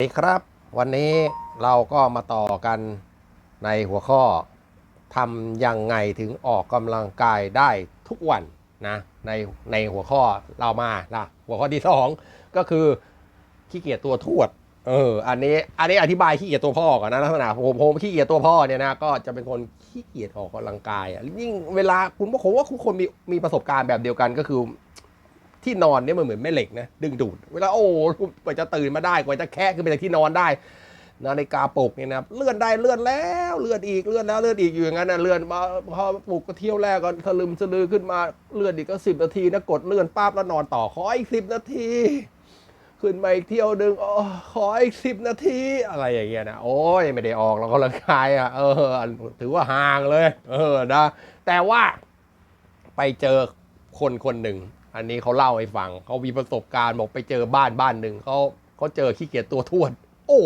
สวัสดีครับวันนี้เราก็มาต่อกันในหัวข้อทำยังไงถึงออกกำลังกายได้ทุกวันนะในในหัวข้อเรามานะหัวข้อที่สองก็คือขี้เกียจตัวทวดเอออันนี้อันนี้อธิบายขี้เกียจตัวพ่อก่อนนะลักษณะผมผมขี้เกียจตัวพ่อเนี่ยนะก็จะเป็นคนขี้เกียจออกกำลังกายอะยิ่งเวลาคุณผมว่าคุณคนมีมีประสบการณ์แบบเดียวกันก็คือ ที่นอนเนี่ยมันเหมือนแม่เหล็กนะดึงดูด เวลาโอ้กว่าจะตื่นมาได้กว่าจะแคะขึ้นไปจากที่นอนได้นาฬิกาปลุกเนี่ยนะเลื่อนได้เลื่อนแล้วเลื่อนอีกเลื่อนแล้วเลื่อนอีกอยู่อย่างนั้นนะเลื่อนมาพอปลุกก็เที่ยวแรกก็สลึมสลือขึ้นมาเลื่อนอีกก็สิบนาทีนะกดเลื่อนปั๊บแล้วนอนต่อขออีกสิบนาที ขึ้นมาอีกเที่ยวดึงอ๋อขออีกสิบนาทีอะไรอย่างเงี้ยนะโอ้ยไม่ได้ออกเราก็ร่างกายอะเออ ถือว่าห่างเลย เออนะแต่ว่าไปเจอคนคนหนึ่ง อันนี้เขาเล่าให้ฟังเขามีประสบการณ์บอกไปเจอบ้านบ้านหนึ่งเขาเขาเจอขี้เกียจตัวทวดโอ้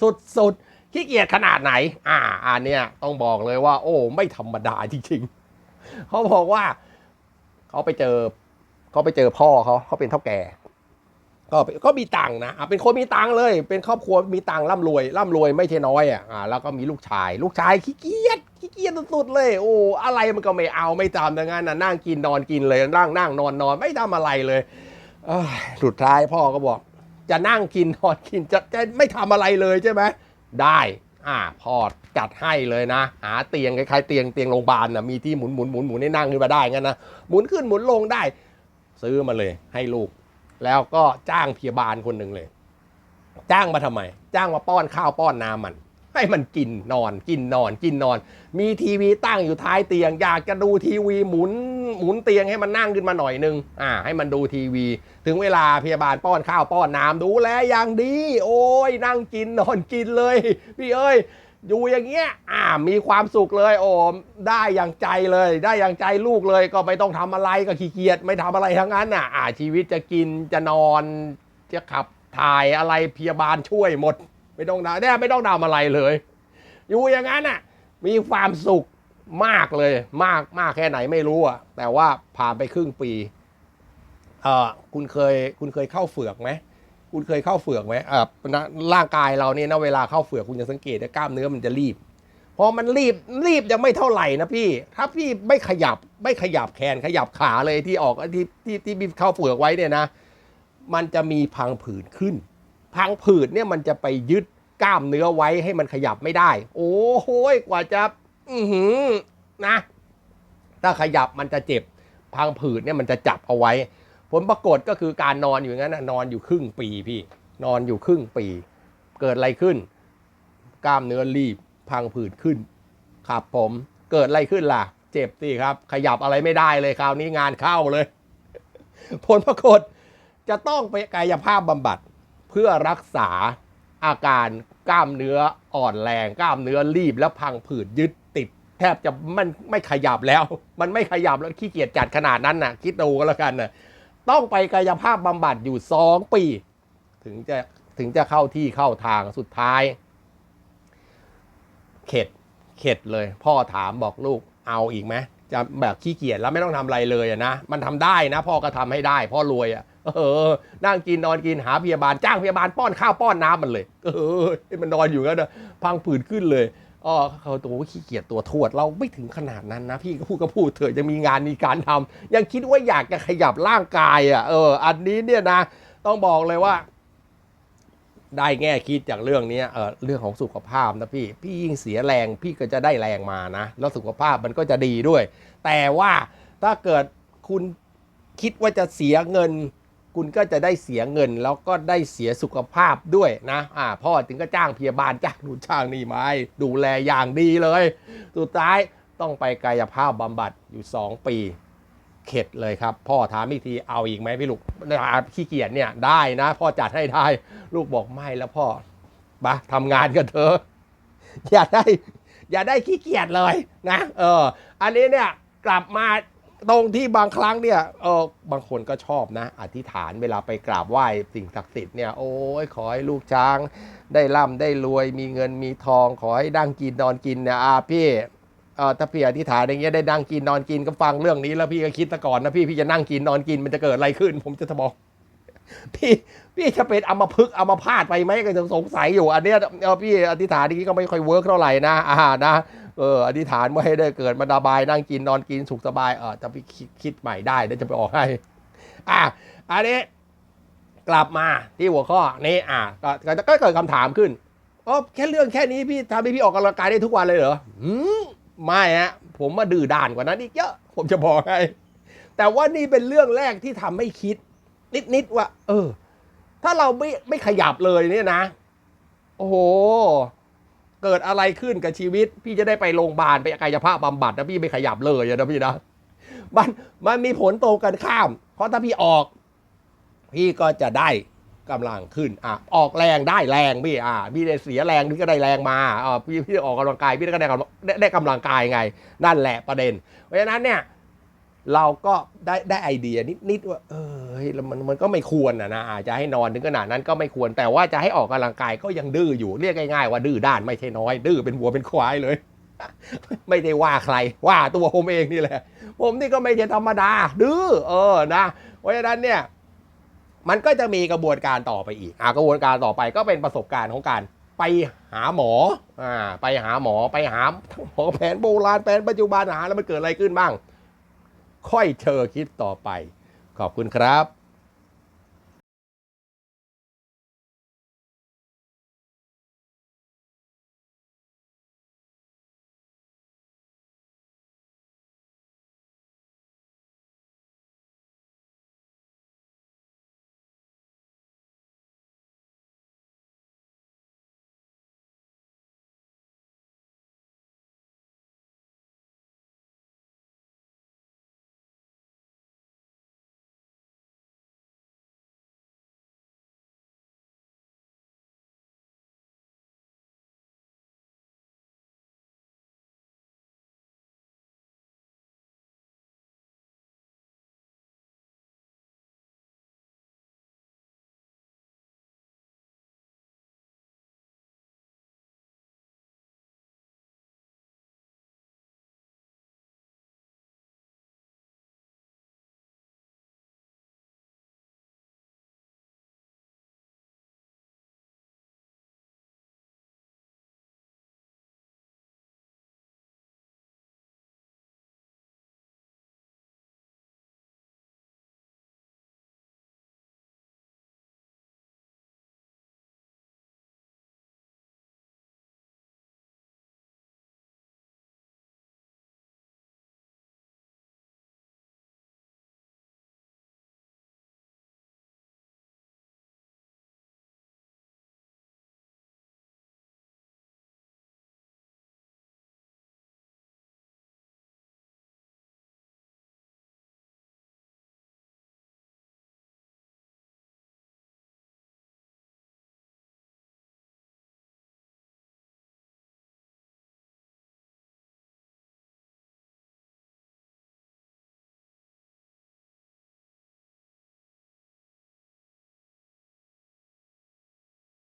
สุดสุดขี้เกียจขนาดไหน อ่าอันเนี้ยต้องบอกเลยว่า โอ้ ไม่ธรรมดาจริงๆเขาบอกว่าเขาไปเจอเขาไปเจอพ่อเขาเขาเป็นเท่าแก่ก็ก็มีตังนะอะเป็นคนมีตังเลย เป็นครอบครัวมีตังร่ำรวยร่ำรวยไม่ใช่น้อยอะอ่าแล้วก็มีลูกชาย ลูกชายขี้เกียจ ขี้เกียจสุดๆเลย โอ้อะไรมันก็ไม่เอาไม่ทำดังนั้นนะนั่งกินนอนกินเลยนั่งนั่งนอนนอนไม่ทำอะไรเลยสุดท้ายพ่อก็บอก จะนั่งกินนอนกินจะจะไม่ทำอะไรเลยใช่ไหมได้อ่าพ่อจัดให้เลยนะ หาเตียงคล้ายๆเตียงเตียงโรงพยาบาลนะมีที่หมุนหมุนหมุนหมุนให้นั่งขึ้นมาได้งั้นนะหมุนขึ้นหมุนลงได้ ซื้อมาเลย ให้ลูก แล้วก็จ้างพยาบาลคนหนึ่งเลย จ้างมาทำไม จ้างมาป้อนข้าวป้อนน้ำมัน ให้มันกินนอน กินนอน กินนอน มีทีวีตั้งอยู่ท้ายเตียง อยากจะดูทีวีหมุนหมุนเตียงให้มันนั่งขึ้นมาหน่อยนึงอ่าให้มันดูทีวี ถึงเวลาพยาบาลป้อนข้าวป้อนน้ำดูแลอย่างดี โอ้ยนั่งกินนอนกินเลย พี่เอ้ยอยู่อย่างเงี้ย อ่า มีความสุขเลย โอ้ได้อย่างใจเลย ได้อย่างใจลูกเลย ก็ไม่ต้องทำอะไรก็ขี้เกียจ ไม่ทำอะไรทั้งนั้นน่ะ อ่า ชีวิตจะกิน จะนอน จะขับถ่ายอะไรพยาบาลช่วยหมด ไม่ต้องทำเนี่ยไม่ต้องทำอะไรเลย อยู่อย่างนั้นน่ะ มีความสุขมากเลย มากมากแค่ไหนไม่รู้อะ แต่ว่าผ่านไปครึ่งปี เออคุณเคย คุณเคยเข้าเฝือกไหมคุณเคยเข้าเฝือกไหมเออนะร่างกายเราเนี่ยนะเวลาเข้าเฝือกคุณจะสังเกตว่ากล้ามเนื้อมันจะรีบพอมันรีบรีบยังไม่เท่าไหร่นะพี่ ถ้าพี่ไม่ขยับไม่ขยับแขนขยับขาเลยที่ออกที่ที่ที่พี่เข้าเฝือกไว้เนี่ยนะ มันจะมีพังผืดขึ้น พังผืดเนี่ยมันจะไปยึดกล้ามเนื้อไว้ให้มันขยับไม่ได้ โอ้โหกว่าจะ อือหือนะ ถ้าขยับมันจะเจ็บ พังผืดเนี่ยมันจะจับเอาไว้ ผลปรากฏก็คือการนอนอยู่งั้นนะนอนอยู่ครึ่งปีพี่ นอนอยู่ครึ่งปี เกิดอะไรขึ้น กล้ามเนื้อรีบ พังผืดขึ้น ครับผมเกิดอะไรขึ้นล่ะ เจ็บสิครับ ขยับอะไรไม่ได้เลยคราวนี้งานเข้าเลย ผลปรากฏจะต้องไปกายภาพบำบัด พื่อรักษาอาการกล้ามเนื้ออ่อนแรง กล้ามเนื้อรีบแล้วพังผืดยึดติด แทบจะมันไม่ขยับแล้ว มันไม่ขยับแล้วขี้เกียจจัดขนาดนั้นน่ะ คิดดูก็แล้วกันน่ะต้องไปกายภาพบำบัดอยู่สองปี ถึงจะถึงจะเข้าที่เข้าทางสุดท้าย เข็ดเข็ดเลย พ่อถามบอกลูกเอาอีกไหมจะแบบขี้เกียจแล้วไม่ต้องทำอะไรเลยนะ มันทำได้นะ พ่อก็ทำให้ได้ พ่อรวยอะ เออ นั่งกินนอนกินหาพยาบาลจ้างพยาบาลป้อนข้าวป้อนน้ำมันเลย เออมันนอนอยู่งั้นนะพังผืดขึ้นเลยอ๋อเขาตัวขี้เกียจตัวทวดเราไม่ถึงขนาดนั้นนะ พี่ก็พูดก็พูดเถอะยังมีงานมีการทำยังคิดว่าอยากจะขยับร่างกายอะเออ อันนี้เนี่ยนะ ต้องบอกเลยว่า ได้แง่คิดจากเรื่องนี้เออเรื่องของสุขภาพนะพี่ พี่ยิ่งเสียแรง พี่ก็จะได้แรงมานะแล้วสุขภาพมันก็จะดีด้วย แต่ว่าถ้าเกิดคุณคิดว่าจะเสียเงิน คุณก็จะได้เสียเงินแล้วก็ได้เสียสุขภาพด้วยนะอ่าพ่อถึงก็จ้างพยาบาลจ้างนู่นจ้างนี่มาดูแลอย่างดีเลย สุดท้ายต้องไปกายภาพบำบัดอยู่ 2 ปีเข็ดเลยครับ พ่อถามอีกทีเอาอีกไหมพี่ลูกขี้เกียจเนี่ยได้นะ พ่อจัดให้ได้ลูกบอกไม่แล้วพ่อปะทำงานกันเถอะอย่าได้ อย่าได้ขี้เกียจเลยนะ เออ อันนี้เนี่ยกลับมา ตรงที่บางครั้งเนี่ยเออบางคนก็ชอบนะ อธิษฐานเวลาไปกราบไหว้สิ่งศักดิ์สิทธิ์เนี่ยโอ้ยขอให้ลูกช้าง ได้ร่ำได้รวยมีเงินมีทอง ขอให้ดังกินนอนกินเนี่ยอาพี่เออถ้าพี่อธิษฐานอย่างเงี้ยได้ดังกินนอนกินก็ฟังเรื่องนี้แล้วพี่ก็คิดซะก่อนนะพี่พี่จะนั่งกินนอนกินมันจะเกิดอะไรขึ้น ผมจะบอก พี่พี่จะเป็นอัมพฤกอัมพาตไปไหมก็ยังสงสัยอยู่ อันเนี้ยเออพี่อธิษฐานนี้ก็ไม่ค่อยเวิร์กเท่าไหร่นะอ่านะเอออธิษฐานไม่ให้ได้เกิดมาดาบายนั่งกินนอนกินสุขสบายเออจะไปคิดคิดใหม่ได้เดี๋ยวจะไปออกให้อะอันนี้กลับมาที่หัวข้อนี้อะก็เกิดคำถามขึ้นอ๋อแค่เรื่องแค่นี้พี่ทำให้พี่ออกกำลังกายได้ทุกวันเลยเหรออืมไม่ฮะผมมาดื้อด้านกว่านั้นอีกเยอะ ผมจะบอกให้แต่ว่านี่เป็นเรื่องแรกที่ทำให้คิด นิดๆว่า เออ ถ้าเราไม่ไม่ขยับเลยเนี่ยนะ โอ้โห เกิดอะไรขึ้นกับชีวิต พี่จะได้ไปโรงพยาบาลไปกายภาพบำบัดนะพี่ไม่ขยับเลยอะนะพี่นะมันมันมีผลตรงกันข้าม เพราะถ้าพี่ออก พี่ก็จะได้กำลังขึ้นอะออกแรงได้แรงพี่อะพี่ได้เสียแรงพี่ก็ได้แรงมาอ่าพี่พี่ออกกำลังกายพี่ก็ได้กำลังได้ได้กำลังกายไง นั่นแหละประเด็น เพราะฉะนั้นเนี่ย เราก็ได้ได้ไอเดียนิดๆว่าเออมันมันก็ไม่ควรนะนะอาจจะให้นอนถึงขนาดนั้นก็ไม่ควร แต่ว่าจะให้ออกกำลังกายก็ยังดื้ออยู่เรียกง่ายๆว่าดื้อด้านไม่ใช่น้อย ดื้อเป็นวัวเป็นควายเลย ไม่ได้ว่าใคร ว่าตัวผมเองนี่แหละ ผมนี่ก็ไม่ใช่ธรรมดา ดื้อเออนะเพราะฉะนั้นเนี่ย มันก็จะมีกระบวนการต่อไปอีกอ่ากระบวนการต่อไปก็เป็นประสบการณ์ของการไปหาหมออ่าไปหาหมอไปหาหมอแผนโบราณแผนปัจจุบันหาแล้วมันเกิดอะไรขึ้นบ้าง ค่อยเธอคลิปต่อไป ขอบคุณครับ